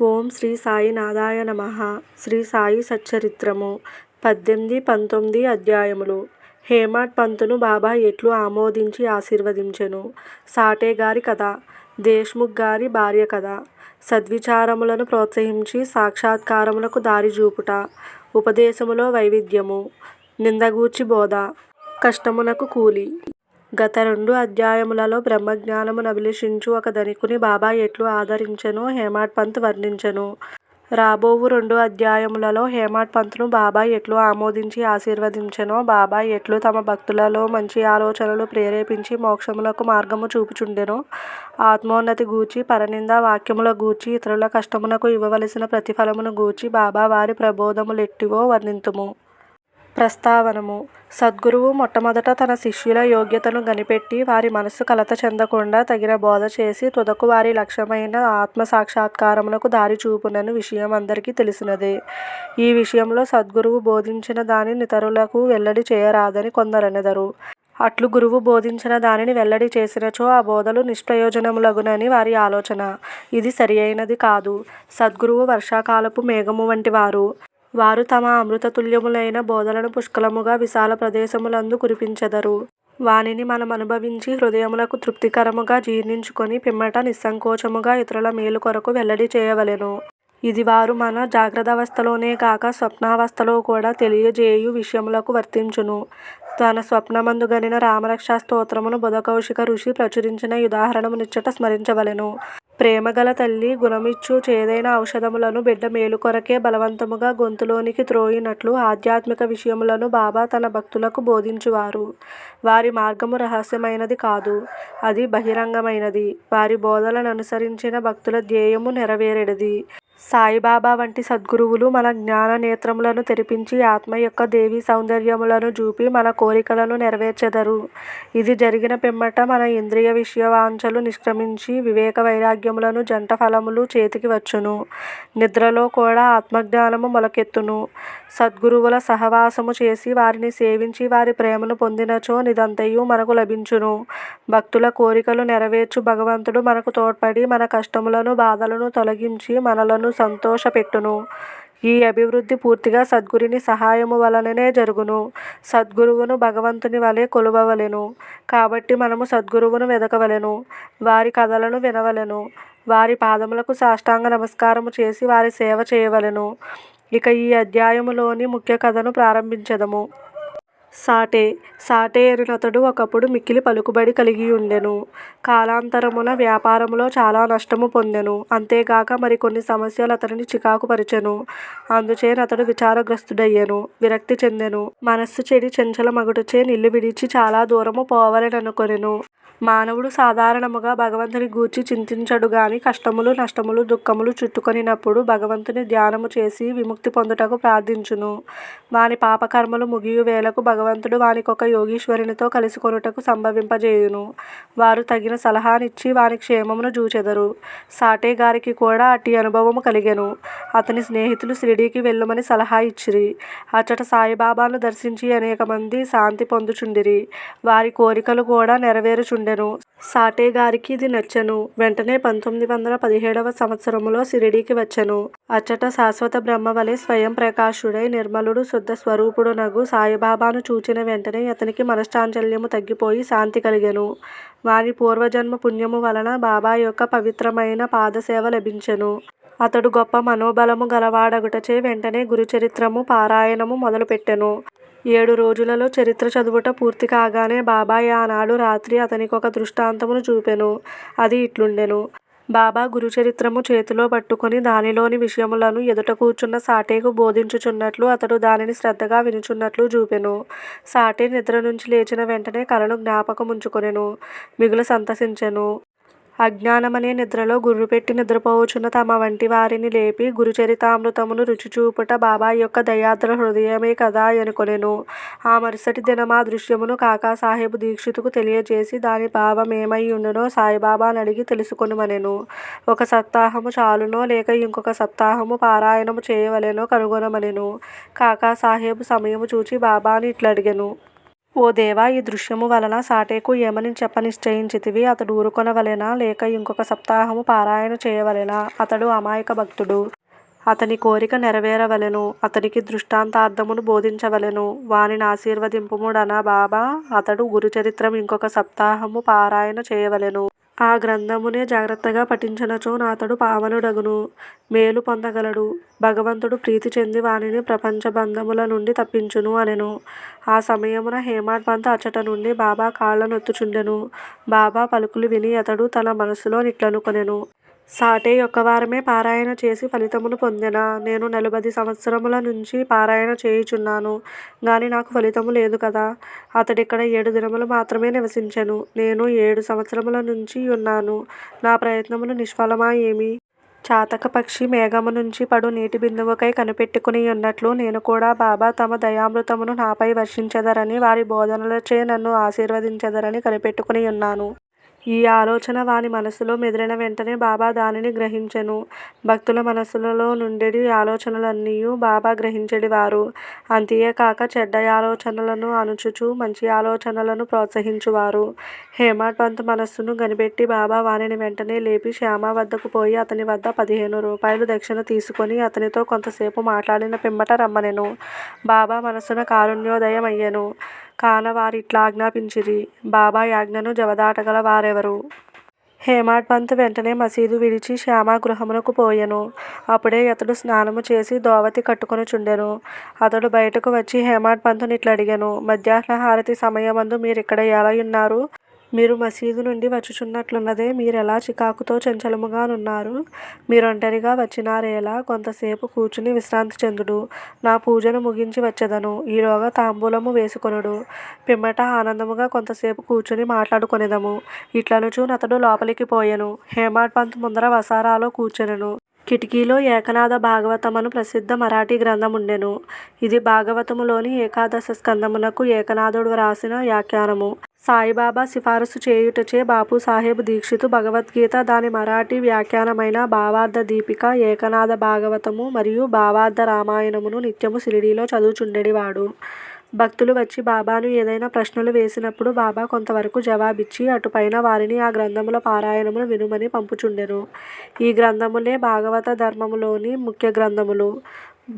ఓం శ్రీ సాయినాథాయ నమ. శ్రీ సాయి సచ్చరిత్రము. పద్దెనిమిది పంతొమ్మిది అధ్యాయములు. హేమాడ్ పంతును బాబా ఎట్లు ఆమోదించి ఆశీర్వదించెను. సాటే గారి కథ. దేశ్ముఖ్ గారి భార్య కథ. సద్విచారములను ప్రోత్సహించి సాక్షాత్కారములకు దారి చూపుట. ఉపదేశములో వైవిధ్యము. నిందగూర్చి బోధ. కష్టమునకు కూలి. గత రెండు అధ్యాయములలో బ్రహ్మజ్ఞానమును అభిలషించు ఒక ధనికుని బాబా ఎట్లు ఆదరించెనో? హేమాడ్ పంత్ వర్ణించెను. రాబోవు రెండు అధ్యాయములలో హేమాడ్ పంత్ను బాబా ఎట్లు ఆమోదించి ఆశీర్వదించెనో? బాబా ఎట్లు తమ భక్తులలో మంచి ఆలోచనలు ప్రేరేపించి మోక్షములకు మార్గము చూపుచుండెనో? ఆత్మోన్నతి గూర్చి పరనింద వాక్యముల గూర్చి ఇతరుల కష్టమునకు ఇవ్వవలసిన ప్రతిఫలమును గూర్చి బాబా వారి ప్రబోధములెట్టివో వర్ణింతుము. ప్రస్తావనము. సద్గురువు మొట్టమొదట తన శిష్యుల యోగ్యతను కనిపెట్టి వారి మనస్సు కలత చెందకుండా తగిన బోధ చేసి తుదకు వారి లక్ష్యమైన ఆత్మ సాక్షాత్కారమునకు దారి చూపునని విషయం అందరికీ తెలిసినదే. ఈ విషయంలో సద్గురువు బోధించిన దానిని ఇతరులకు వెల్లడి చేయరాదని కొందరనెదరు. అట్లు గురువు బోధించిన దానిని వెల్లడి చేసినచో ఆ బోధలు నిష్ప్రయోజనములగునని వారి ఆలోచన. ఇది సరియైనది కాదు. సద్గురువు వర్షాకాలపు మేఘము వంటి వారు. వారు తమ అమృతతుల్యములైన బోధలను పుష్కలముగా విశాల ప్రదేశములందు కురిపించెదరు. వానిని మనం అనుభవించి హృదయములకు తృప్తికరముగా జీర్ణించుకొని పిమ్మట నిస్సంకోచముగా ఇతరుల మేలు కొరకు వెల్లడి చేయవలెను. ఇది వారు మన జాగ్రత్తవస్థలోనే కాక స్వప్నావస్థలో కూడా తెలియజేయు విషయములకు వర్తించును. తన స్వప్నమందు గనిన రామరక్షా స్తోత్రమును బుధకౌశిక ఋషి ప్రచురించిన ఉదాహరణమునిచ్చట స్మరించవలెను. ప్రేమగల తల్లి గుణమిచ్చు చేదైన ఔషధములను బిడ్డ మేలు కొరకే బలవంతముగా గొంతులోనికి త్రోయినట్లు ఆధ్యాత్మిక విషయములను బాబా తన భక్తులకు బోధించువారు. వారి మార్గము రహస్యమైనది కాదు అది బహిరంగమైనది. వారి బోధలను అనుసరించిన భక్తుల ధ్యేయము నెరవేరెడిది. సాయిబాబా వంటి సద్గురువులు మన జ్ఞాన నేత్రములను తెరిపించి ఆత్మ యొక్క దేవీ సౌందర్యములను చూపి మన కోరికలను నెరవేర్చెదరు. ఇది జరిగిన పిమ్మట మన ఇంద్రియ విషయ వాంఛలు నిష్క్రమించి వివేక వైరాగ్యములను జంట ఫలములు చేతికి వచ్చును. నిద్రలో కూడా ఆత్మజ్ఞానము మొలకెత్తును. సద్గురువుల సహవాసము చేసి వారిని సేవించి వారి ప్రేమను పొందినచో నిదంతయు మనకు లభించును. భక్తుల కోరికలు నెరవేర్చు భగవంతుడు మనకు తోడ్పడి మన కష్టములను బాధలను తొలగించి మనలను సంతోషపెట్టును. ఈ అభివృద్ధి పూర్తిగా సద్గురుని సహాయము వలననే జరుగును. సద్గురువును భగవంతుని వలె కొలువవలెను. కాబట్టి మనము సద్గురువును వెదకవలెను. వారి కథలను వినవలెను. వారి పాదములకు సాష్టాంగ నమస్కారము చేసి వారి సేవ చేయవలెను. ఇక ఈ అధ్యాయములోని ముఖ్య కథను ప్రారంభించదము. సాటే సాటే అనునతడు ఒకప్పుడు మిక్కిలి పలుకుబడి కలిగియుండెను కాలాంతరమున వ్యాపారములో చాలా నష్టము పొందెను. అంతేగాక మరికొన్ని సమస్యలు అతనిని చికాకు పరిచెను అందుచేనతడు విచారగ్రస్తుడయ్యెను విరక్తి చెందెను. మనస్సు చెడి చంచలమగుటచే నిల్లు విడిచి చాలా దూరము పోవలెననుకొనెను. మానవుడు సాధారణముగా భగవంతుని గూర్చి చింతించడు గాని కష్టములు నష్టములు దుఃఖములు చుట్టుకొనినప్పుడు భగవంతుని ధ్యానము చేసి విముక్తి పొందుటకు ప్రార్థించును. వాని పాపకర్మలు ముగియు వేళకు భగవంతుడు వానికొక యోగీశ్వరునితో కలుసుకొనుటకు సంభవింపజేయును. వారు తగిన సలహానిచ్చి వాని క్షేమమును జూచెదరు. సాటే గారికి కూడా అట్టి అనుభవము కలిగెను. అతని స్నేహితులు షిరిడీకి వెళ్ళమని సలహా ఇచ్చిరి. అచ్చట సాయిబాబాను దర్శించి అనేక మంది శాంతి పొందుచుండిరి. వారి కోరికలు కూడా నెరవేరుచుండెను సాటే గారికి ఇది నచ్చెను. వెంటనే పంతొమ్మిది వందల పదిహేడవ సంవత్సరములో షిరిడీకి వచ్చెను. అచ్చట శాశ్వత బ్రహ్మ వలె స్వయం ప్రకాశుడై నిర్మలుడు శుద్ధ స్వరూపుడునగు సాయిబాబాను చూచిన వెంటనే అతనికి మనశ్చాంచల్యము తగ్గిపోయి శాంతి కలిగెను. వారి పూర్వజన్మ పుణ్యము వలన బాబా యొక్క పవిత్రమైన పాదసేవ లభించెను. అతడు గొప్ప మనోబలము గలవాడగుటచే వెంటనే గురుచరిత్రము పారాయణము మొదలుపెట్టెను. ఏడు రోజులలో చరిత్ర చదువుట పూర్తి కాగానే బాబాయ్ ఆనాడు రాత్రి అతనికొక దృష్టాంతమును చూపెను. అది ఇట్లుండెను. బాబా గురుచరిత్రము చేతిలో పట్టుకొని దానిలోని విషయములను ఎదుట కూర్చున్న సాటేకు బోధించుచున్నట్లు అతడు దానిని శ్రద్ధగా వినుచున్నట్లు చూపెను. సాటే నిద్ర నుంచి లేచిన వెంటనే కలను జ్ఞాపకముంచుకొనెను. మిగుల సంతసించెను. అజ్ఞానమనే నిద్రలో గుర్రుపెట్టి నిద్రపోవచ్చున్న తమ వంటి వారిని లేపి గురుచరితామృతమును రుచి చూపుట బాబా యొక్క దయాద్ర హృదయమే కదా అనుకొనెను. ఆ మరుసటి దినం ఆ దృశ్యమును కాకాసాహెబ్ దీక్షితుకు తెలియజేసి దాని భావం భావమేమైయుండునో సాయిబాబానడిగి తెలుసుకొనుమనెను. ఒక సప్తాహము చాలునో లేక ఇంకొక సప్తాహము పారాయణము చేయవలెనో కనుగొనమనెను. కాకాసాహెబ్ సమయము చూచి బాబాని ఇట్లడిగెను. ఓ దేవా ఈ దృశ్యము వలన సాటేకు ఏమని చెప్పనిశ్చయించితివి. అతడు ఊరుకొనవలెనా? లేక ఇంకొక సప్తాహము పారాయణ చేయవలెనా? అతడు అమాయక భక్తుడు. అతని కోరిక నెరవేరవలెను. అతనికి దృష్టాంతార్థమును బోధించవలెను. వానిని ఆశీర్వదింపుముడన బాబా? అతడు గురుచరిత్రం ఇంకొక సప్తాహము పారాయణ చేయవలెను. ఆ గ్రంథమునే జాగ్రత్తగా పఠించినచో అతడు పావనుడగును. మేలు పొందగలడు. భగవంతుడు ప్రీతి చెంది వానిని ప్రపంచ బంధముల నుండి తప్పించును అనెను. ఆ సమయమున హేమాడ్ పంత్ అచ్చట నుండి బాబా కాళ్ళ నొత్తుచుండెను బాబా పలుకులు విని అతడు తన మనసులో నిట్లనుకొనెను. సాటే ఒక వారమే పారాయణ చేసి ఫలితమును పొందెనా? నేను నలుబది సంవత్సరముల నుంచి పారాయణ చేయుచున్నాను గాని నాకు ఫలితము లేదు కదా. అతడిక్కడ ఏడు దినములు మాత్రమే నివసించెను. నేను ఏడు సంవత్సరముల నుంచి ఉన్నాను. నా ప్రయత్నములు నిష్ఫలమా ఏమి? చాతక పక్షి మేఘము నుంచి పడు నీటి బిందువుకై కనిపెట్టుకుని ఉన్నట్లు నేను కూడా బాబా తమ దయామృతమును నాపై వర్షించెదరని వారి బోధనలచే నన్ను ఆశీర్వదించెదరని కనిపెట్టుకుని ఉన్నాను. ఈ ఆలోచన వాని మనసులో మెదిలిన వెంటనే బాబా దానిని గ్రహించెను. భక్తుల మనసులలో నుండెడి ఆలోచనలన్నీయు బాబా గ్రహించెడివారు అంతేకాక చెడ్డ ఆలోచనలను అణుచుచు మంచి ఆలోచనలను ప్రోత్సహించువారు హేమాడ్ పంత్ మనస్సును కనిపెట్టి బాబా వానిని వెంటనే లేపి శ్యామ వద్దకు పోయి అతని వద్ద పదిహేను రూపాయలు దక్షిణ తీసుకొని అతనితో కొంతసేపు మాట్లాడిన పిమ్మట రమ్మనెను. బాబా మనస్సున కారుణ్యోదయం అయ్యను కానవారిట్లా ఆజ్ఞాపించిరి. బాబా యాజ్ఞను జవదాటగల వారెవరు? హేమాడ్ పంత్ వెంటనే మసీదు విడిచి శ్యామ గృహమునకు పోయెను. అప్పుడే అతడు స్నానము చేసి దోవతి కట్టుకొనుచుండెను అతడు బయటకు వచ్చి హేమాడ్ పంతుని మధ్యాహ్న హారతి సమయమందు మీరిక్కడ ఎలా ఉన్నారు మీరు మసీదు నుండి వచ్చుచున్నట్లున్నదే మీరెలా చికాకుతో చంచలముగానున్నారు? మీరొంటరిగా వచ్చినారేలా? కొంతసేపు కూర్చుని విశ్రాంతి చెందుడు. నా పూజను ముగించి వచ్చెదను. ఈలోగా తాంబూలము వేసుకొనుడు. పిమ్మట ఆనందముగా కొంతసేపు కూర్చుని మాట్లాడుకునేదము. ఇట్లనుచు అతడు లోపలికి పోయెను. హేమాడ్ పంత్ ముందర వసారాలో కూర్చెనెను. కిటికీలో ఏకనాథ భాగవతమను ప్రసిద్ధ మరాఠీ గ్రంథముండెను. ఇది భాగవతములోని ఏకాదశ స్కందమునకు ఏకనాథుడు వ్రాసిన వ్యాఖ్యానము. సాయిబాబా సిఫారసు చేయుటచే బాపు సాహెబ్ దీక్షితు భగవద్గీత దాని మరాఠీ వ్యాఖ్యానమైన భావార్థ దీపిక ఏకనాథ భాగవతము మరియు భావార్థ రామాయణమును నిత్యము షిరిడీలో చదువుచుండెడివాడు. భక్తులు వచ్చి బాబాను ఏదైనా ప్రశ్నలు వేసినప్పుడు బాబా కొంతవరకు జవాబిచ్చి అటుపైన వారిని ఆ గ్రంథముల పారాయణమును వినుమని పంపుచుండెను. ఈ గ్రంథములే భాగవత ధర్మములోని ముఖ్య గ్రంథములు.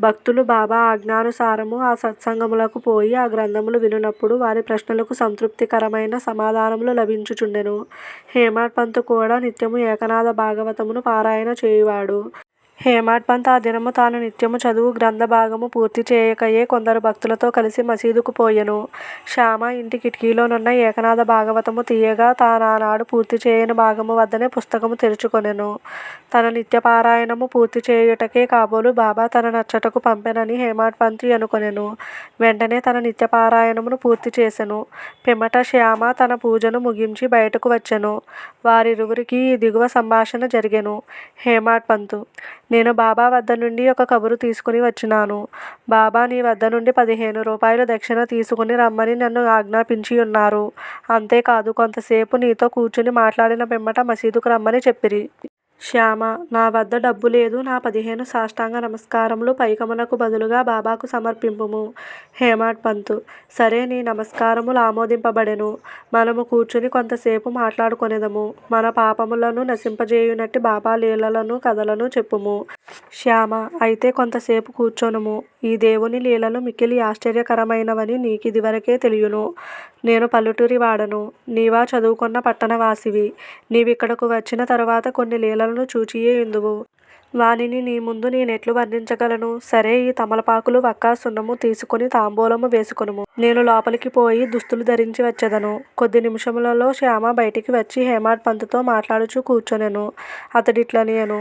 భక్తులు బాబా ఆజ్ఞానుసారము ఆ సత్సంగములకు పోయి ఆ గ్రంథములు వినునప్పుడు వారి ప్రశ్నలకు సంతృప్తికరమైన సమాధానములు లభించుచుండెను. హేమాడ్ పంత్ కూడా నిత్యము ఏకనాథ భాగవతమును పారాయణ చేయువాడు. హేమాడ్పంత్ ఆ దినము తాను నిత్యము చదువు గ్రంథ భాగము పూర్తి చేయకయే కొందరు భక్తులతో కలిసి మసీదుకు పోయెను. శ్యామ ఇంటి కిటికీలోనున్న ఏకనాథ భాగవతము తీయగా తానానాడు పూర్తి చేయని భాగము వద్దనే పుస్తకము తెరుచుకొనెను. తన నిత్య పారాయణము పూర్తి చేయుటకే కాబోలు బాబా తన నచ్చటకు పంపెనని హేమాడ్ పంత్ అనుకొనెను. వెంటనే తన నిత్య పారాయణమును పూర్తి చేసెను. పిమ్మట శ్యామ తన పూజను ముగించి బయటకు వచ్చెను. వారిరువురికి దిగువ సంభాషణ జరిగెను. హేమాడ్ పంతు నేను బాబా వద్ద నుండి ఒక కబురు తీసుకుని వచ్చినాను. బాబా నీ వద్ద నుండి పదిహేను రూపాయలు దక్షిణ తీసుకుని రమ్మని నన్ను ఆజ్ఞాపించి ఉన్నారు. అంతేకాదు కొంతసేపు నీతో కూర్చుని మాట్లాడిన పిమ్మట మసీదుకు రమ్మని చెప్పిరి. శ్యామ నా వద్ద డబ్బు లేదు నా పదిహేను సాష్టాంగ నమస్కారములు పైకమునకు బదులుగా బాబాకు సమర్పింపుము. హేమాడ్ పంతు సరే నీ నమస్కారములు ఆమోదింపబడెను. మనము కూర్చుని కొంతసేపు మాట్లాడుకొనేదము. మన పాపములను నశింపజేయునట్టి బాబా లీలలను కథలను చెప్పుము. శ్యామ అయితే కొంతసేపు కూర్చొనుము. ఈ దేవుని లీలలు మిక్కిలి ఆశ్చర్యకరమైనవని నీకిదివరకే తెలియును. నేను పల్లెటూరి వాడను. నీవా చదువుకున్న పట్టణవాసివి. నీవిక్కడకు వచ్చిన తరువాత కొన్ని లీలలను చూచియే ఇందువు వానిని నీ ముందు నేనెట్లు వర్ణించగలను? సరే ఈ తమలపాకులు వక్క సున్నము తీసుకుని తాంబూలము వేసుకొనుము. నేను లోపలికి పోయి దుస్తులు ధరించి వచ్చేదను. కొద్ది నిమిషములలో శ్యామ బయటికి వచ్చి హేమాడ్ పంతుతో మాట్లాడుచూ కూర్చొనెను. అతడిట్లనియను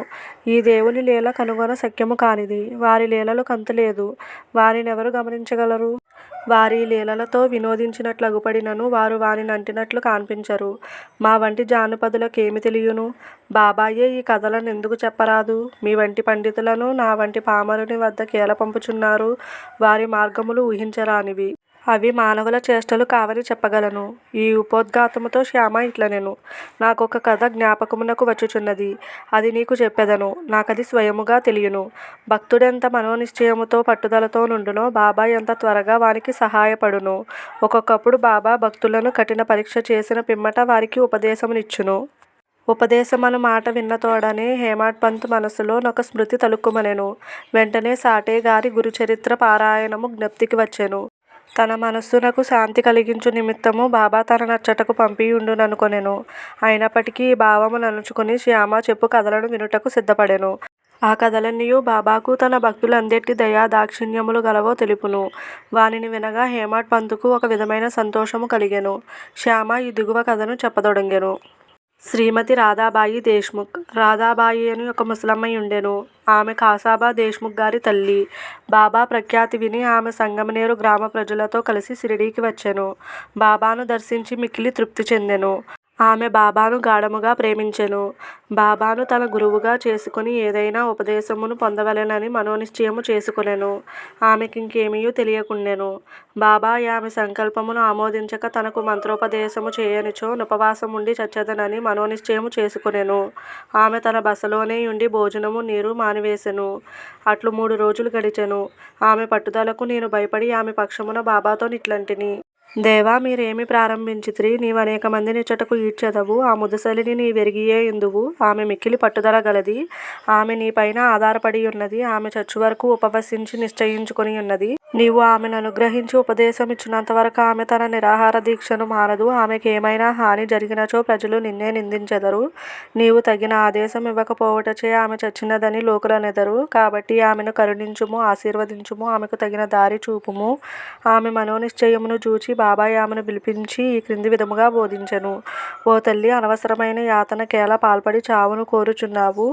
ఈ దేవుని లీల కనుగొన శక్యము కానిది. వారి లీలలు కంతులేదు వారినెవరు గమనించగలరు? వారి లీలలతో వినోదించినట్లు అగుపడినను వారు వారిని అంటినట్లు కాన్పించరు. మా వంటి జానపదులకేమి తెలియును? బాబాయే ఈ కథలను ఎందుకు చెప్పరాదు? మీ వంటి పండితులను నా వంటి పామరుని వద్ద పంపుచున్నారు? వారి మార్గములు ఊహించరానివి. అవి మానవుల చేష్టలు కావని చెప్పగలను. ఈ ఉపోద్ఘాతముతో శ్యామ ఇట్లనెను. నాకొక కథ జ్ఞాపకమునకు వచ్చుచున్నది. అది నీకు చెప్పెదను. నాకది స్వయముగా తెలియను భక్తుడెంత మనోనిశ్చయముతో పట్టుదలతో నుండునో బాబా ఎంత త్వరగా వానికి సహాయపడును. ఒక్కొక్కప్పుడు బాబా భక్తులను కఠిన పరీక్ష చేసిన పిమ్మట వారికి ఉపదేశమునిచ్చును. ఉపదేశమను మాట విన్నతోడనే హేమాడ్ పంత్ మనసులో నొక స్మృతి తలుక్కుమనెను వెంటనే సాటే గారి గురుచరిత్ర పారాయణము జ్ఞప్తికి వచ్చెను. తన మనస్సునకు శాంతి కలిగించు నిమిత్తము బాబా తన నచ్చటకు పంపియుండుననుకొనెను. అయినప్పటికీ ఈ భావమునణుచుకొని శ్యామ చెప్పు కథలను వినుటకు సిద్ధపడెను. ఆ కథలన్నీయు బాబాకు తన భక్తులందెట్టి దయా దాక్షిణ్యములు గలవో తెలుపును. వానిని వినగా హేమట్ పంతుకు ఒక విధమైన సంతోషము కలిగెను. శ్యామ ఈ దిగువ కథను చెప్పదొడంగెను శ్రీమతి రాధాబాయి దేశ్ముఖ్ రాధాబాయి అని ఒక ముసలమ్మయుండెను. ఆమె కాసాబా దేశ్ముఖ్ గారి తల్లి. బాబా ప్రఖ్యాతి విని ఆమె సంగమనేరు గ్రామ ప్రజలతో కలిసి షిరిడీకి వచ్చెను. బాబాను దర్శించి మిక్కిలి తృప్తి చెందెను. ఆమె బాబాను గాఢముగా ప్రేమించెను. బాబాను తన గురువుగా చేసుకుని ఏదైనా ఉపదేశమును పొందవలెనని మనోనిశ్చయము చేసుకొనెను. ఆమెకింకేమియూ తెలియకుండెను. బాబా యామె సంకల్పమును ఆమోదించక తనకు మంత్రోపదేశము చేయనిచో నుపవాసముండి చచ్చెదనని మనోనిశ్చయము చేసుకొనెను. ఆమె తన బసలోనే ఉండి భోజనము నీరు మానివేసెను. అట్లు మూడు రోజులు గడిచెను. ఆమె పట్టుదలకు నేను భయపడి ఆమె పక్షమున బాబాతో నిట్లంటిని. దేవా మీరేమి ప్రారంభించితిరి నీవనేకమందినిచ్చటకు ఈడ్చెదవు ఆ ముదుసలిని నీవెరిగియే ఎందువు ఆమె మిక్కిలి పట్టుదల గలది. ఆమె నీపైన ఆధారపడియున్నది. ఆమె చచ్చువరకు ఉపవసించి నిశ్చయించుకొని ఉన్నది నీవు ఆమెను అనుగ్రహించి ఉపదేశం ఇచ్చినంతవరకు ఆమె తన నిరాహార దీక్షను మానదు. ఆమెకేమైనా హాని జరిగినచో ప్రజలు నిన్నే నిందించెదరు. నీవు తగిన ఆదేశం ఇవ్వకపోవటచే ఆమె చచ్చినదని లోకులనెదరు. కాబట్టి ఆమెను కరుణించుము ఆశీర్వదించుము ఆమెకు తగిన దారి చూపుము. ఆమె మనోనిశ్చయమును చూచి బాబాయ్ ఆమెను పిలిపించి ఈ క్రింది విధముగా బోధించెను. ఓ తల్లీ అనవసరమైన యాతనకేల పాల్పడి చావును కోరుచున్నావు.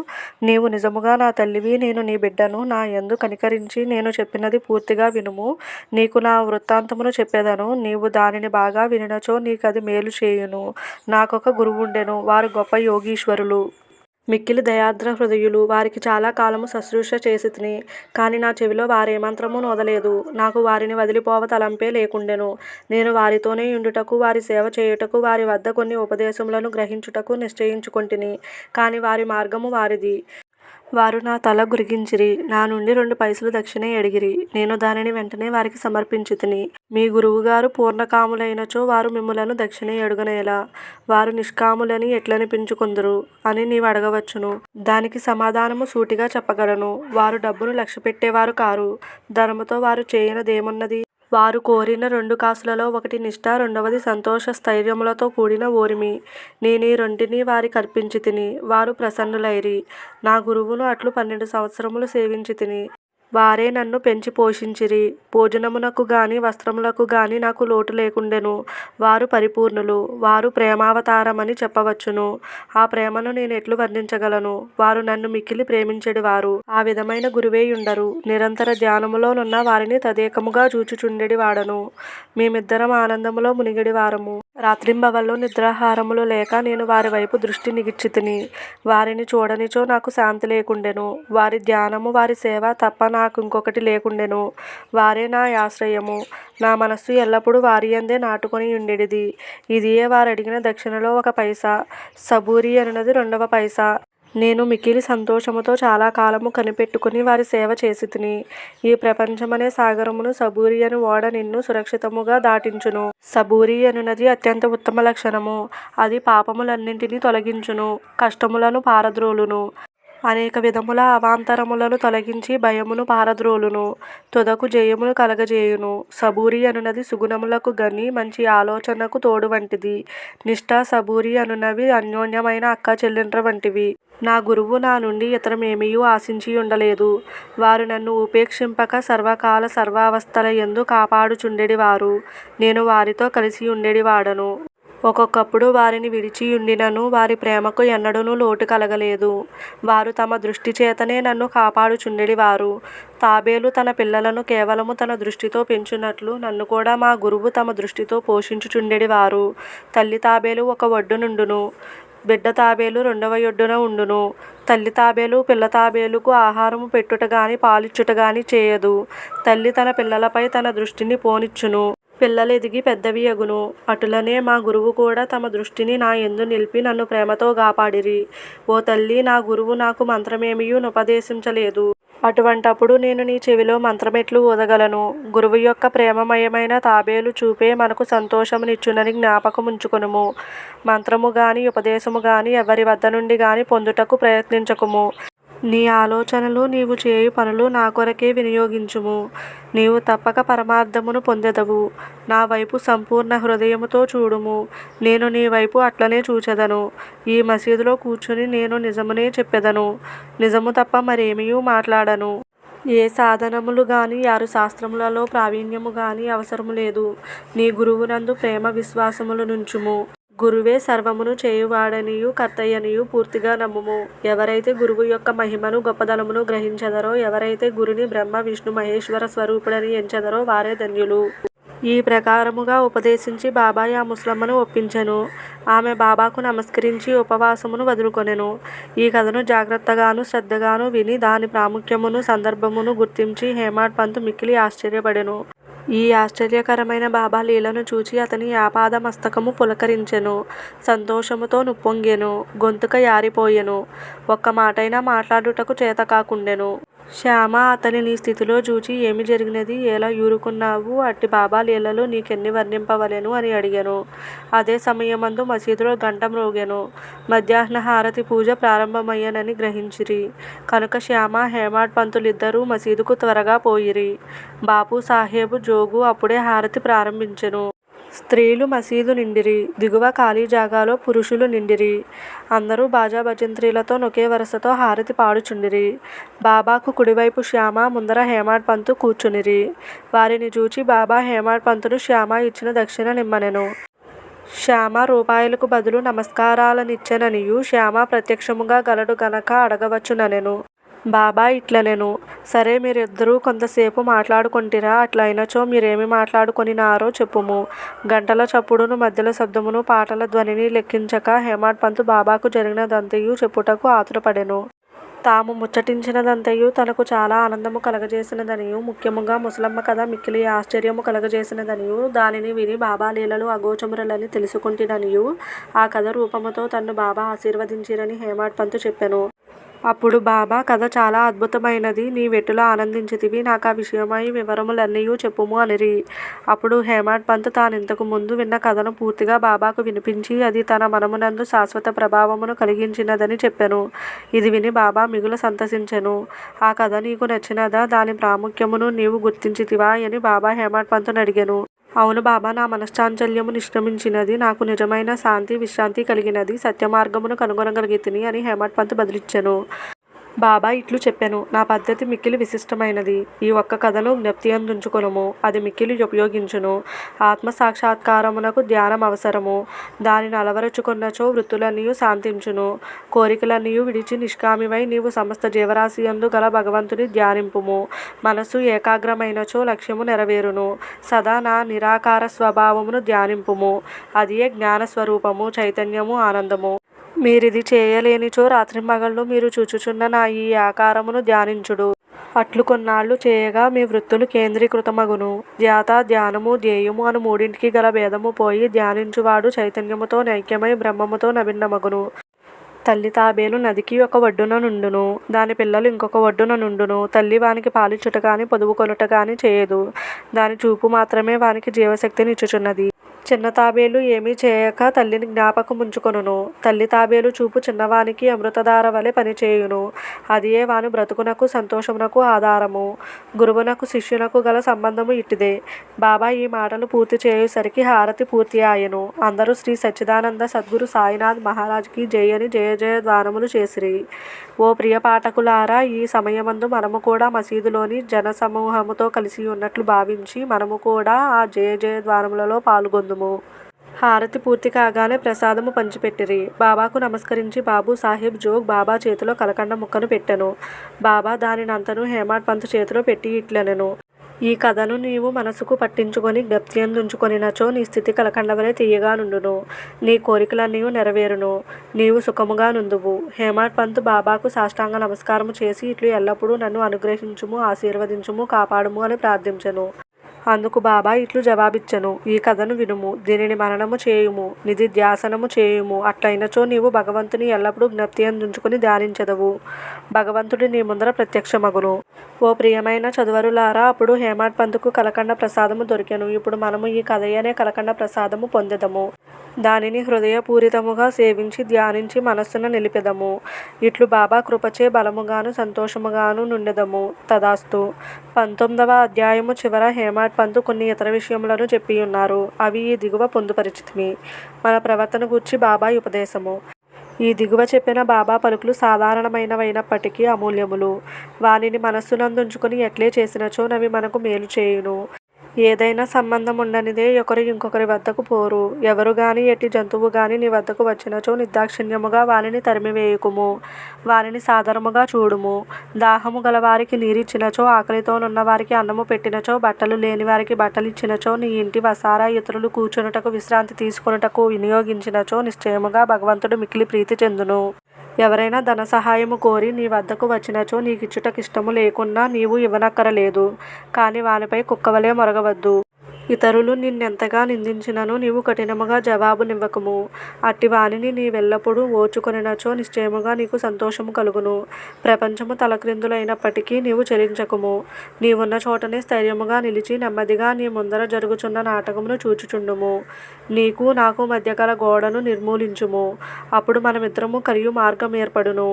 నీవు నిజముగా నా తల్లివి నేను నీ బిడ్డను. నా ఎందు కనికరించి నేను చెప్పినది పూర్తిగా వినుము. నీకు నా వృత్తాంతమును చెప్పెదను. నీవు దానిని బాగా వినినచో నీకది మేలు చేయును. నాకొక గురువుండెను. వారు గొప్ప యోగీశ్వరులు. మిక్కిలి దయార్ద్ర హృదయులు. వారికి చాలా కాలము శుశ్రూష చేసితిని. కానీ నా చెవిలో వారేమంత్రమూ నోదలేదు. నాకు వారిని వదిలిపోవ తలంపే లేకుండెను. నేను వారితోనే ఉండుటకు వారి సేవ చేయుటకు వారి వద్ద కొన్ని ఉపదేశములను గ్రహించుటకు నిశ్చయించుకొంటిని. కానీ వారి మార్గము వారిది. వారు నా తల గురిగించిరి. నా నుండి రెండు పైసలు దక్షిణ అడిగిరి నేను దానిని వెంటనే వారికి సమర్పించుతిని మీ గురువుగారు పూర్ణకాములైనచో వారు మిమ్ములను దక్షిణ యడుగనేలా? వారు నిష్కాములని ఎట్లనిపించుకుందరు అని నీవు అడగవచ్చును దానికి సమాధానము సూటిగా చెప్పగలను. వారు డబ్బును లక్ష్యపెట్టేవారు కారు. ధనముతో వారు చేయనదేమున్నది వారు కోరిన రెండు కాసులలో ఒకటి నిష్ఠ రెండవది సంతోష స్థైర్యములతో కూడిన ఓరిమి నేనీ రెంటినీ వారి కర్పించితిని. వారు ప్రసన్నులైరి. నా గురువును అట్లు పన్నెండు సంవత్సరములు సేవించితిని. వారే నన్ను పెంచి పోషించిరి. భోజనమునకు గాని వస్త్రములకు గాని నాకు లోటు లేకుండెను. వారు పరిపూర్ణులు. వారు ప్రేమావతారమని చెప్పవచ్చును. ఆ ప్రేమను నేను ఎట్లు వర్ణించగలను? వారు నన్ను మిక్కిలి ప్రేమించెడివారు. ఆ విధమైన గురువేయుండరు నిరంతర ధ్యానములోనున్న వారిని తదేకముగా చూచుచుండెడి వాడను. మేమిద్దరం ఆనందములో మునిగెడివారము. రాత్రింబవళ్ళు నిద్రాహారములు లేక నేను వారి వైపు దృష్టి నిగిచ్చితిని. వారిని చూడనిచో నాకు శాంతి లేకుండెను. వారి ధ్యానము వారి సేవ తప్ప నాకు ఇంకొకటి లేకుండెను. వారే నా ఆశ్రయము నా మనస్సు ఎల్లప్పుడూ వారియందే నాటుకొని యుండెడిది. ఇదియే వారడిగిన దక్షిణలో ఒక పైసా. సబూరి అనునది రెండవ పైసా. నేను మికిలి సంతోషముతో చాలా కాలము కనిపెట్టుకుని వారి సేవ చేసితిని. ఈ ప్రపంచమనే సాగరమును సబూరి అను ఓడ నిన్ను సురక్షితముగా దాటించును. సబూరి అనునది అత్యంత ఉత్తమ లక్షణము. అది పాపములన్నింటినీ తొలగించును. కష్టములను పారద్రోలును. అనేక విధముల అవాంతరములను తొలగించి భయమును పారద్రోలును. తుదకు జయమును కలగజేయును. సబూరి అనునది సుగుణములకు గని మంచి ఆలోచనకు తోడు వంటిది నిష్ఠా సబూరి అనునవి అన్యోన్యమైన అక్క చెల్లెండ్ర వంటివి. నా గురువు నా నుండి ఇతరమేమియూ ఆశించియుండలేదు. వారు నన్ను ఉపేక్షింపక సర్వకాల సర్వావస్థలయందు కాపాడుచుండెడి కాపాడుచుండెడివారు నేను వారితో కలిసి వాడను. ఒక్కొక్కప్పుడు వారిని విడిచియుండినను వారి ప్రేమకు ఎన్నడునూ లోటు కలగలేదు. వారు తమ దృష్టి చేతనే నన్ను కాపాడుచుండెడి వారు. తాబేలు తన పిల్లలను కేవలము తన దృష్టితో పెంచునట్లు నన్ను కూడా మా గురువు తమ దృష్టితో పోషించుచుండెడివారు తల్లి తాబేలు ఒక ఒడ్డునుండును. బిడ్డ తాబేలు రెండవ యొడ్డున ఉండును. తల్లి తాబేలు పిల్ల తాబేలుకు ఆహారము పెట్టుట గాని పాలిచ్చుట గాని చేయదు. తల్లి తన పిల్లలపై తన దృష్టిని పోనిచ్చును. పిల్లలు ఎదిగి పెద్దవి ఎగును అటులనే మా గురువు కూడా తమ దృష్టిని నా ఎందు నిలిపి నన్ను ప్రేమతో కాపాడిరి ఓ తల్లి నా గురువు నాకు మంత్రమేమియూ నుపదేశించలేదు అటువంటప్పుడు నేను నీ చెవిలో మంత్రమెట్లు ఊదగలను. గురువు యొక్క ప్రేమమయమైన తాబేలు చూపే మనకు సంతోషమునిచ్చునని జ్ఞాపకముంచుకొనుము. మంత్రము గాని ఉపదేశము గాని ఎవరి వద్ద నుండి గాని పొందుటకు ప్రయత్నించకుము. నీ ఆలోచనలు నీవు చేయు పనులు నా కొరకే వినియోగించుము. నీవు తప్పక పరమార్థమును పొందెదవు. నా వైపు సంపూర్ణ హృదయముతో చూడుము. నేను నీ వైపు అట్లనే చూచెదను. ఈ మసీదులో కూర్చుని నేను నిజమునే చెప్పెదను. నిజము తప్ప మరేమియూ మాట్లాడను. ఏ సాధనములు కానీ యారు శాస్త్రములలో ప్రావీణ్యము కానీ అవసరము లేదు. నీ గురువునందు ప్రేమ విశ్వాసములు నుంచుము. గురువే సర్వమును చేయువాడనియు కర్తయ్యనియు పూర్తిగా నమ్ముము. ఎవరైతే గురువు యొక్క మహిమను గొప్పదనమును గ్రహించెదరో ఎవరైతే గురుని బ్రహ్మ విష్ణు మహేశ్వర స్వరూపుడని ఎంచెదరో వారే ధన్యులు. ఈ ప్రకారముగా ఉపదేశించి బాబాయ్ ఆ ముసలమ్మను ఒప్పించెను. ఆమె బాబాకు నమస్కరించి ఉపవాసమును వదులుకొనెను. ఈ కథను జాగ్రత్తగాను శ్రద్ధగాను విని దాని ప్రాముఖ్యమును సందర్భమును గుర్తించి హేమాడ్ పంతు మిక్కిలి ఆశ్చర్యపడెను. ఈ ఆశ్చర్యకరమైన బాబా లీలను చూచి అతని ఆపాద మస్తకము పులకరించెను సంతోషముతో నుప్పొంగెను గొంతుక యారిపోయెను ఒక్క మాటైనా మాట్లాడుటకు చేత కాకుండెను శ్యామ అతనిని స్థితిలో చూచి ఏమి జరిగినది? ఎలా యూరుకున్నావు? అట్టి బాబా లీలలో నీకెన్ని వర్ణింపవలెను అని అడిగాను. అదే సమయమందు మసీదులో గంట మ్రోగెను మధ్యాహ్న హారతి పూజ ప్రారంభమయ్యనని గ్రహించిరి. కనుక శ్యామ హేమాడ్ పంతులిద్దరూ మసీదుకు త్వరగా పోయిరి. బాపు సాహేబు జోగు అప్పుడే హారతి ప్రారంభించెను. స్త్రీలు మసీదు నిండిరి దిగువ ఖాళీ జాగాలో పురుషులు నిండిరి. అందరూ బాజా భజంత్రీలతో నొకే వరుసతో హారతి పాడుచుండిరి. బాబాకు కుడివైపు శ్యామ ముందర హేమాడ్ పంతు కూర్చునిరి. వారిని చూచి బాబా హేమాడ్ పంతును శ్యామ ఇచ్చిన దక్షిణ నిమ్మనెను. శ్యామ రూపాయలకు బదులు నమస్కారాలనిచ్చెననియు శ్యామ ప్రత్యక్షముగా గలడు గనక అడగవచ్చుననెను. బాబా ఇట్లనెను సరే మీరిద్దరూ కొంతసేపు మాట్లాడుకొంటిరా. అట్లయినచో మీరేమి మాట్లాడుకొనినారో చెప్పుము. గంటల చప్పుడును మధ్యల శబ్దమును పాటల ధ్వనిని లెక్కించక హేమాడ్ పంతు బాబాకు జరిగినదంతయు చెప్పుటకు ఆతురపడెను. తాము ముచ్చటించినదంతయు తనకు చాలా ఆనందము కలగజేసినదనియు ముఖ్యముగా ముసలమ్మ కథ మిక్కిలి ఆశ్చర్యము కలగజేసినదనియు దానిని విని బాబా లీలలు అగోచమురలని తెలుసుకుంటిననియు ఆ కథ రూపముతో తన్ను బాబా ఆశీర్వదించిరని హేమాడ్ పంతు చెప్పెను. అప్పుడు బాబా కథ చాలా అద్భుతమైనది. నీ వెట్టులో ఆనందించితివి నాకు ఆ విషయమై వివరములన్నీయూ చెప్పుము అనిరి. అప్పుడు హేమాడ్ పంత్ తానింతకు ముందు విన్న కథను పూర్తిగా బాబాకు వినిపించి అది తన మనమునందు శాశ్వత ప్రభావమును కలిగించినదని చెప్పెను. ఇది విని బాబా మిగులు సంతసించెను. ఆ కథ నీకు నచ్చినదా? దాని ప్రాముఖ్యమును నీవు గుర్తించితివా? అని బాబా హేమాడ్ పంతును అడిగాను అవును బాబా నా మనశ్చాంచల్యము నిష్క్రమించినది నాకు నిజమైన శాంతి విశ్రాంతి కలిగినది సత్యమార్గమును కనుగొనగలిగితిని అని హేమట్ పంత్ బదిలిచ్చెను. బాబా ఇట్లు చెప్పాను నా పద్ధతి మిక్కిలి విశిష్టమైనది. ఈ ఒక్క కథను జ్ఞప్తి అందుంచుకొనుము. అది మిక్కిలి ఉపయోగించును. ఆత్మ సాక్షాత్కారమునకు ధ్యానం అవసరము. దానిని అలవరుచుకున్నచో వృత్తులన్నీ శాంతించును. కోరికలన్నీయు విడిచి నిష్కామివై నీవు సమస్త జీవరాశి యందు గల భగవంతుని ధ్యానింపుము. మనస్సు ఏకాగ్రమైనచో లక్ష్యము నెరవేరును. సదా నా నిరాకార స్వభావమును ధ్యానింపుము. అదియే జ్ఞాన స్వరూపము చైతన్యము ఆనందము. మీరిది చేయలేనిచో రాత్రింబగళ్ళు మీరు చూచుచున్న నా ఈ ఆకారమును ధ్యానించుడు. అట్లు కొన్నాళ్ళు చేయగా మీ వృత్తులు కేంద్రీకృతమగును. ధ్యాత ధ్యానము ధ్యేయము అను మూడింటికి గల భేదము పోయి ధ్యానించువాడు చైతన్యముతో నైక్యమై బ్రహ్మముతో నభిన్నమగును. తల్లి తాబేలు నదికి ఒక ఒడ్డున నుండును. దాని పిల్లలు ఇంకొక ఒడ్డున నుండును. తల్లి వానికి పాలిచ్చుట కానీ పొదువు కొనుట కానీ చేయదు. దాని చూపు మాత్రమే వానికి జీవశక్తిని ఇచ్చుచున్నది. చిన్న తాబేలు ఏమీ చేయక తల్లిని జ్ఞాపకముంచుకొనును తల్లి తాబేలు చూపు చిన్నవానికి అమృతధార వలె పనిచేయును అదియే వాని బ్రతుకునకు సంతోషమునకు ఆధారము. గురువునకు శిష్యునకు గల సంబంధము ఇట్టిదే. బాబా ఈ మాటలు పూర్తి చేయుసరికి హారతి పూర్తి ఆయను అందరూ శ్రీ సచ్చిదానంద సద్గురు సాయినాథ్ మహారాజ్కి జయని జయ జయ ద్వారములు చేసిరి. ఓ ప్రియ పాఠకులారా ఈ సమయమందు మనము కూడా మసీదులోని జన సమూహముతో కలిసి ఉన్నట్లు భావించి మనము కూడా ఆ జయ జయ ద్వారములలో పాల్గొందుము. హారతి పూర్తి కాగానే ప్రసాదము పంచిపెట్టిరి. బాబాకు నమస్కరించి బాబు సాహెబ్ జోగ్ బాబా చేతిలో కలకండ ముక్కను పెట్టెను. బాబా దానినంతను హేమాడ్ పంత్ చేతిలో పెట్టి ఇట్లనెను. ఈ కథను నీవు మనసుకు పట్టించుకొని గప్త్యందుంచుకొనినచో నీ స్థితి కలకండవలే తీయగా నుండును. నీ కోరికలన్నీ నెరవేరును. నీవు సుఖముగా నుందువు హేమాడ్ పంత్ బాబాకు సాష్టాంగ నమస్కారము చేసి ఇట్లు ఎల్లప్పుడూ నన్ను అనుగ్రహించుము ఆశీర్వదించుము కాపాడుము అని ప్రార్థించెను. అందుకు బాబా ఇట్లు జవాబిచ్చను. ఈ కథను వినుము. దీనిని మననము చేయుము. నిధి ధ్యాసనము చేయుము. అట్లయినచో నీవు భగవంతుని ఎల్లప్పుడూ జ్ఞప్తి అందించుకుని ధ్యానించెదవు. భగవంతుడి నీ ముందర ప్రత్యక్షమగును. ఓ ప్రియమైన చదువరులారా అప్పుడు హేమాడ్ పంతుకు కలకండ ప్రసాదము దొరికెను. ఇప్పుడు మనము ఈ కథయనే కలకండ ప్రసాదము పొందెదము. దానిని హృదయపూరితముగా సేవించి ధ్యానించి మనస్సున నిలిపెదము. ఇట్లు బాబా కృపచే బలముగాను సంతోషముగాను నుండెదము. తదాస్తు. పంతొమ్మిదవ అధ్యాయము చివర హేమాడ్ పంతు కొన్ని ఇతర విషయములను చెప్పి ఉన్నారు అవి ఈ దిగువ పొందుపరిచితిమి. మన ప్రవర్తన గూర్చి బాబా ఉపదేశము. ఈ దిగువ చెప్పిన బాబా పలుకులు సాధారణమైనవైనప్పటికీ అమూల్యములు. వానిని మనస్సునందుంచుకొని ఎట్లే చేసినచో నవి మనకు మేలు చేయును. ఏదైనా సంబంధం ఉండనిదే ఒకరు ఇంకొకరి వద్దకు పోరు. ఎవరు గాని ఎట్టి జంతువు గాని నీ వద్దకు వచ్చినచో నిర్దాక్షిణ్యముగా వానిని తరిమివేయుకుము. వానిని సాదరముగా చూడుము. దాహము గలవారికి నీరిచ్చినచో ఆకలితోనున్న వారికి అన్నము పెట్టినచో బట్టలు లేని వారికి బట్టలు ఇచ్చినచో నీ ఇంటి వసారా ఇతరులు కూర్చునుటకు విశ్రాంతి తీసుకొనుటకు వినియోగించినచో నిశ్చయముగా భగవంతుడు మిక్కిలి ప్రీతి చెందును. ఎవరైనా ధన సహాయము కోరి నీ వద్దకు వచ్చినచో నీకిచ్చుటకిష్టము లేకున్నా నీవు ఇవ్వనక్కరలేదు. కానీ వానిపై కుక్కవలే మొరగవద్దు. ఇతరులు నిన్నెంతగా నిందించినను నీవు కఠినముగా జవాబునివ్వకము. అట్టి వానిని నీవెల్లప్పుడూ ఓర్చుకొనినచో నిశ్చయముగా నీకు సంతోషము కలుగును. ప్రపంచము తలక్రిందులైనప్పటికీ నీవు చెలించకుము. నీవున్న చోటనే స్థైర్యముగా నిలిచి నెమ్మదిగా నీ ముందర జరుగుచున్న నాటకమును చూచుచుండుము. నీకు నాకు మధ్యగల గోడను నిర్మూలించుము. అప్పుడు మనమిద్దరము కలియు మార్గం ఏర్పడును.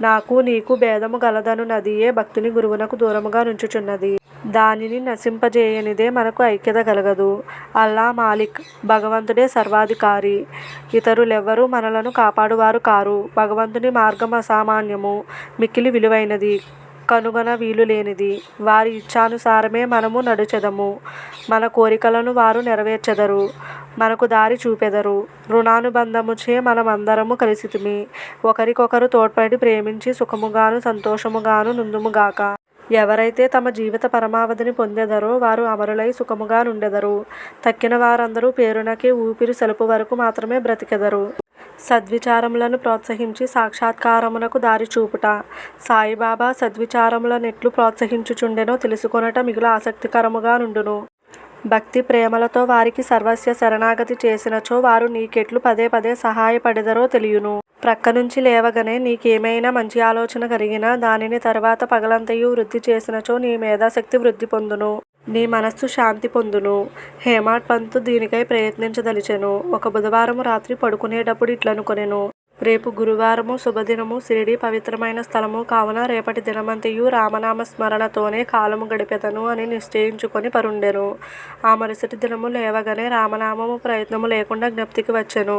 నాకు నీకు భేదము గలదను నదియే భక్తిని గురువునకు దూరముగా నుంచుచున్నది. దానిని నశింపజేయనిదే మనకు ఐక్యత కలగదు. అల్లా మాలిక్ భగవంతుడే సర్వాధికారి. ఇతరులెవ్వరూ మనలను కాపాడువారు కారు. భగవంతుని మార్గం అసామాన్యము మిక్కిలి విలువైనది కనుగొన వీలు లేనిది. వారి ఇచ్ఛానుసారమే మనము నడుచెదము. మన కోరికలను వారు నెరవేర్చెదరు. మనకు దారి చూపెదరు. రుణానుబంధముచే మనమందరము కలిసితిమి. ఒకరికొకరు తోడ్పడి ప్రేమించి సుఖముగాను సంతోషముగాను నుందుముగాక. ఎవరైతే తమ జీవిత పరమావధిని పొందెదరో వారు అమరులై సుఖముగా నుండెదరు తక్కిన వారందరూ పేరునకే ఊపిరి సలుపు వరకు మాత్రమే బ్రతికెదరు. సద్విచారములను ప్రోత్సహించి సాక్షాత్కారమునకు దారి చూపుట. సాయిబాబా సద్విచారములనెట్లు ప్రోత్సహించుచుండెనో తెలుసుకొనట మిగులు ఆసక్తికరముగా నుండును భక్తి ప్రేమలతో వారికి సర్వస్య శరణాగతి చేసినచో వారు నీకెట్లు పదే పదే సహాయపడెదరో తెలియును. ప్రక్క నుంచి లేవగానే నీకేమైనా మంచి ఆలోచన కలిగినా దానిని తర్వాత పగలంతయు వృద్ధి చేసినచో నీ మేధాశక్తి వృద్ధి పొందును. నీ మనస్సు శాంతి పొందును. హేమాడ్ పంతు దీనికై ప్రయత్నించదలిచెను. ఒక బుధవారము రాత్రి పడుకునేటప్పుడు ఇట్లనుకొనెను. రేపు గురువారము శుభదినము శిరిడి పవిత్రమైన స్థలము కావున రేపటి దినమంతయు రామనామ స్మరణతోనే కాలము గడిపెదను అని నిశ్చయించుకొని పరుండెను. ఆ మరుసటి దినము లేవగానే రామనామము ప్రయత్నము లేకుండా జ్ఞప్తికి వచ్చెను.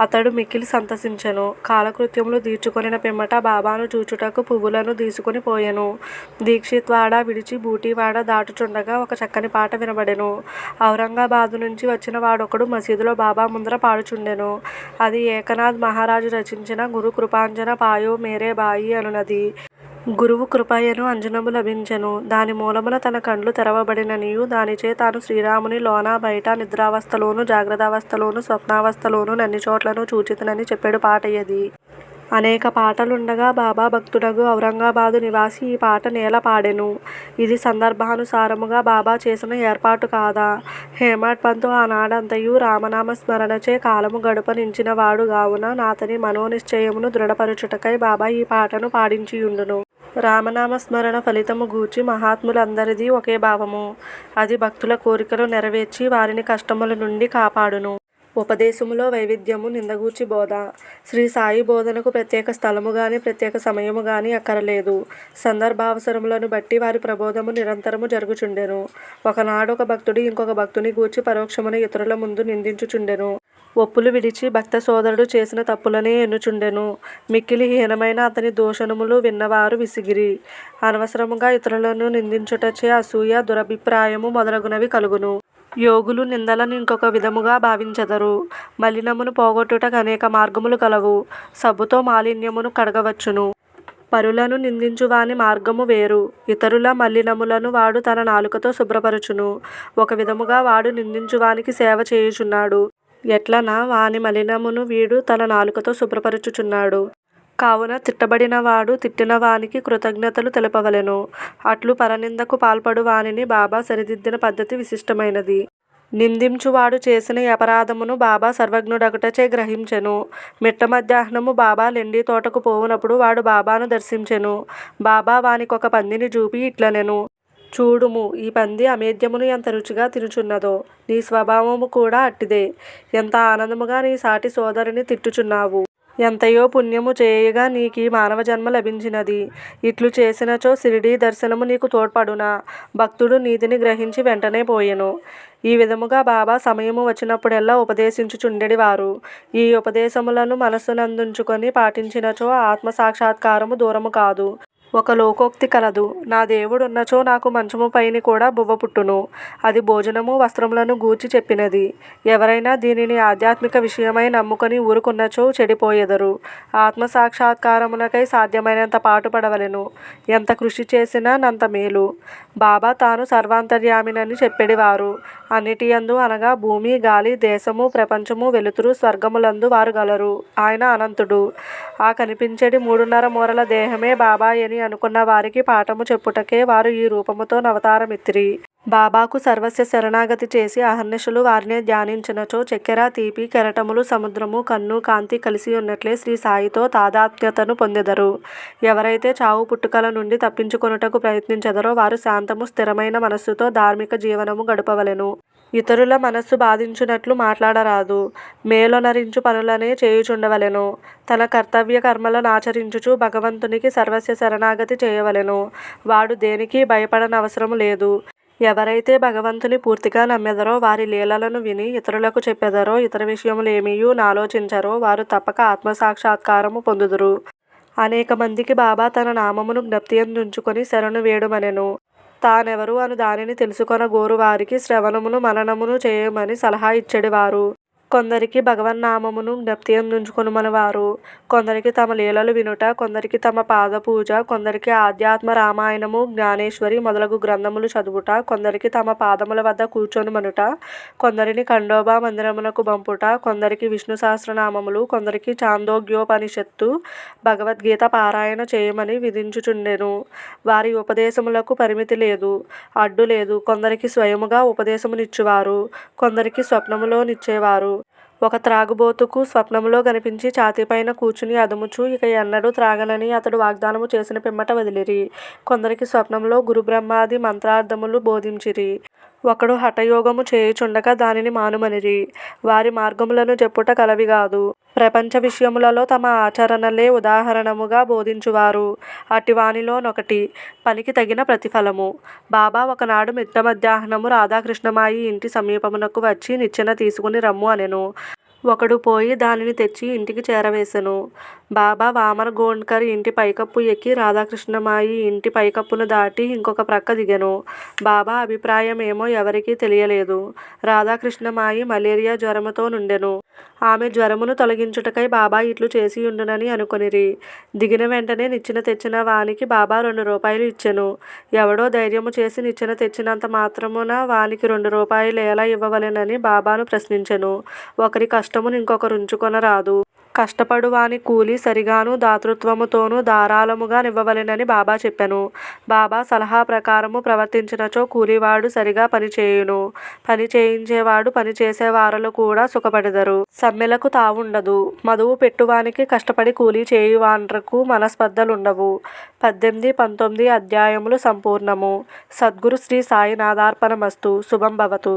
అతడు మిక్కిలి సంతసించెను. కాలకృత్యములు తీర్చుకొనిన పిమ్మట బాబాను చూచుటకు పువ్వులను తీసుకుని పోయెను. దీక్షిత్వాడ విడిచి బూటీవాడ దాటుచుండగా ఒక చక్కని పాట వినబడెను. ఔరంగాబాదు నుంచి వచ్చిన వాడొకడు మసీదులో బాబా ముందర పాడుచుండెను. అది ఏకనాథ్ మహారాజు రచించిన గురు కృపాంజన పాయో మేరే బాయి అనునది. గురువు కృపయను అంజనము లభించెను. దాని మూలమున తన కండ్లు తెరవబడిననియు. దానిచే తాను శ్రీరాముని లోన బయట నిద్రావస్థలోను జాగ్రత్తావస్థలోను స్వప్నావస్థలోను నన్ని చోట్లను చూచితనని చెప్పాడు పాటయ్యది అనేక పాటలుండగా బాబా భక్తుడగు ఔరంగాబాదు నివాసి ఈ పాట నేల పాడెను. ఇది సందర్భానుసారముగా బాబా చేసిన ఏర్పాటు కాదా? హేమట్ పంతు ఆనాడంతయు రామనామ స్మరణచే కాలము గడపనించిన వాడు గావున నాతని మనోనిశ్చయమును దృఢపరచుటకై బాబా ఈ పాటను పాడించియుండును. రామనామ స్మరణ ఫలితము గూర్చి మహాత్ములందరిది ఒకే భావము. అది భక్తుల కోరికలు నెరవేర్చి వారిని కష్టముల నుండి కాపాడును. ఉపదేశములో వైవిధ్యము నిందగూర్చి బోధ. శ్రీ సాయి బోధనకు ప్రత్యేక స్థలము గాని ప్రత్యేక సమయము గాని అక్కరలేదు. సందర్భావసరములను బట్టి వారి ప్రబోధము నిరంతరము జరుగుచుండెను. ఒకనాడు ఒక భక్తుడు ఇంకొక భక్తుని గూర్చి పరోక్షమున ఇతరుల ముందు నిందించుచుండెను. ఒప్పులు విడిచి భక్త సోదరుడు చేసిన తప్పులనే ఎన్నుచుండెను. మిక్కిలి హీనమైన అతని దూషణములు విన్నవారు విసిగిరి. అనవసరముగా ఇతరులను నిందించుటచే అసూయ దురభిప్రాయము మొదలగునవి కలుగును. యోగులు నిందలను ఇంకొక విధముగా భావించెదరు. మలినమును పోగొట్టుటకు అనేక మార్గములు కలవు. సబ్బుతో మాలిన్యమును కడగవచ్చును. పరులను నిందించువాని మార్గము వేరు. ఇతరుల మలినములను వాడు తన నాలుకతో శుభ్రపరచును. ఒక విధముగా వాడు నిందించువానికి సేవ చేయుచున్నాడు. ఎట్లన వాని మలినమును వీడు తన నాలుకతో శుభ్రపరచుచున్నాడు. కావున తిట్టబడిన వాడు తిట్టిన వానికి కృతజ్ఞతలు తెలుపవలెను. అట్లు పరనిందకు పాల్పడు వానిని బాబా సరిదిద్దిన పద్ధతి విశిష్టమైనది. నిందించువాడు చేసిన అపరాధమును బాబా సర్వజ్ఞుడగటచే గ్రహించెను. మిట్ట మధ్యాహ్నము బాబా లెండి తోటకు పోవునప్పుడు వాడు బాబాను దర్శించెను. బాబా వానికొక పందిని చూపి ఇట్లనెను. చూడుము ఈ పంది అమేద్యమును ఎంత రుచిగా తినుచున్నదో. నీ స్వభావము కూడా అట్టిదే. ఎంత ఆనందముగా నీ సాటి సోదరుని తిట్టుచున్నావు. ఎంతయో పుణ్యము చేయగా నీకీ మానవ జన్మ లభించినది. ఇట్లు చేసినచో షిరిడీ దర్శనము నీకు తోడ్పడునా. భక్తుడు నీతిని గ్రహించి వెంటనే పోయెను. ఈ విధముగా బాబా సమయము వచ్చినప్పుడెల్లా ఉపదేశించుచుండెడివారు. ఈ ఉపదేశములను మనస్సునందుంచుకొని పాటించినచో ఆత్మ సాక్షాత్కారము దూరము కాదు. ఒక లోకోక్తి కలదు. నా దేవుడున్నచో నాకు మంచము పైని కూడా బువ్వ పుట్టును. అది భోజనము వస్త్రములను గూర్చి చెప్పినది. ఎవరైనా దీనిని ఆధ్యాత్మిక విషయమై నమ్ముకొని ఊరుకున్నచో చెడిపోయెదరు. ఆత్మ సాక్షాత్కారమునకై సాధ్యమైనంత పాటుపడవలెను. ఎంత కృషి చేసినా నంత మేలు. బాబా తాను సర్వాంతర్యామినని చెప్పేడివారు. అన్నిటి యందు అనగా భూమి గాలి దేశము ప్రపంచము వెలుతురు స్వర్గములందు వారు గలరు. ఆయన అనంతుడు. ఆ కనిపించెడి మూడున్నర మూరల దేహమే బాబా అని అనుకున్న వారికి పాఠము చెప్పుటకే వారు ఈ రూపముతో నవతారమెత్తిరి బాబాకు సర్వస్య శరణాగతి చేసి అహర్నిశలు వారిని ధ్యానించినచో చక్కెర తీపి కెరటములు సముద్రము కన్ను కాంతి కలిసి ఉన్నట్లే శ్రీ సాయితో తాదాత్మ్యతను పొందెదరు. ఎవరైతే చావు పుట్టుకల నుండి తప్పించుకొనుటకు ప్రయత్నించెదరో వారు శాంతము స్థిరమైన మనస్సుతో ధార్మిక జీవనము గడపవలెను. ఇతరుల మనస్సు బాధించునట్లు మాట్లాడరాదు. మేలొనరించు పనులనే చేయుచుండవలెను. తన కర్తవ్య కర్మలను ఆచరించుచు భగవంతునికి సర్వస్వ శరణాగతి చేయవలెను. వాడు దేనికి భయపడనవసరము లేదు. ఎవరైతే భగవంతుని పూర్తిగా నమ్మెదరో వారి లీలలను విని ఇతరులకు చెప్పెదరో ఇతర విషయములేమియూ నాలోచించరో వారు తప్పక ఆత్మసాక్షాత్కారము పొందుదురు. అనేక మందికి బాబా తన నామమును జ్ఞప్తి జ్ఞప్తియందుంచుకొని శరణు వేడుమనెను. తానెవరు అను దానిని తెలుసుకొనగోరు వారికి శ్రవణమును మననమును చేయమని సలహా ఇచ్చెడివారు. కొందరికి భగవన్ నామమును జ్ఞప్తి అందించుకుని వారు కొందరికి తమ లీలలు వినుట కొందరికి తమ పాద పూజ కొందరికి ఆధ్యాత్మ రామాయణము జ్ఞానేశ్వరి మొదలగు గ్రంథములు చదువుట కొందరికి తమ పాదముల వద్ద కూర్చొనుమనుట కొందరిని ఖండోబా మందిరమునకు పంపుట కొందరికి విష్ణు సహస్రనామములు కొందరికి చాందోగ్యోపనిషత్తు భగవద్గీత పారాయణ చేయమని విధించుచుండెను. వారి ఉపదేశములకు పరిమితి లేదు అడ్డు లేదు. కొందరికి స్వయముగా ఉపదేశమునిచ్చువారు కొందరికి స్వప్నములోనిచ్చేవారు ఒక త్రాగుబోతుకు స్వప్నములో కనిపించి ఛాతీపైన కూర్చుని అదుముచు ఇక ఎన్నడూ త్రాగనని అతడు వాగ్దానము చేసిన పిమ్మట వదిలిరి. కొందరికి స్వప్నంలో గురుబ్రహ్మాది మంత్రార్థములు బోధించిరి. ఒకడు హఠయోగము చేయుచుండగా దానిని మానుమనిరి. వారి మార్గములను చెప్పుట కలవిగాదు ప్రపంచ విషయములలో తమ ఆచరణలే ఉదాహరణముగా బోధించువారు. అటివానిలోనొకటి పనికి తగిన ప్రతిఫలము. బాబా ఒకనాడు మిట్ట మధ్యాహ్నము రాధాకృష్ణమాయి ఇంటి సమీపమునకు వచ్చి నిచ్చెన తీసుకుని రమ్ము అనెను. ఒకడు పోయి దానిని తెచ్చి ఇంటికి చేరవేసెను. బాబా వామన గోండ్కర్ ఇంటి పైకప్పు ఎక్కి రాధాకృష్ణమాయి ఇంటి పైకప్పును దాటి ఇంకొక ప్రక్క దిగెను. బాబా అభిప్రాయం ఏమో ఎవరికీ తెలియలేదు. రాధాకృష్ణమాయి మలేరియా జ్వరముతో నుండెను. ఆమె జ్వరమును తొలగించుటకై బాబా ఇట్లు చేసియుండునని అనుకొనిరి. దిగిన వెంటనే నిచ్చెన తెచ్చిన వానికి బాబా రెండు రూపాయలు ఇచ్చెను. ఎవడో ధైర్యము చేసి నిచ్చెన తెచ్చినంత మాత్రమున వానికి రెండు రూపాయలు ఎలా ఇవ్వవలెనని బాబాను ప్రశ్నించెను. ఒకరి కష్టమును ఇంకొకరు ఉంచుకొనరాదు. కష్టపడు వాని కూలి సరిగాను దాతృత్వముతోను ధారాళముగా నివ్వవలెనని బాబా చెప్పెను. బాబా సలహా ప్రకారము ప్రవర్తించినచో కూలివాడు సరిగా పనిచేయును. పని చేయించేవాడు పని చేసేవారలు కూడా సుఖపడెదరు. సమ్మెలకు తావుండదు. మదువు పెట్టువానికి కష్టపడి కూలీ చేయువాండ్రకు మనస్పర్ధలుండవు. పద్దెనిమిది పంతొమ్మిది అధ్యాయములు సంపూర్ణము. సద్గురు శ్రీ సాయినాథార్పణమస్తు. శుభం భవతు.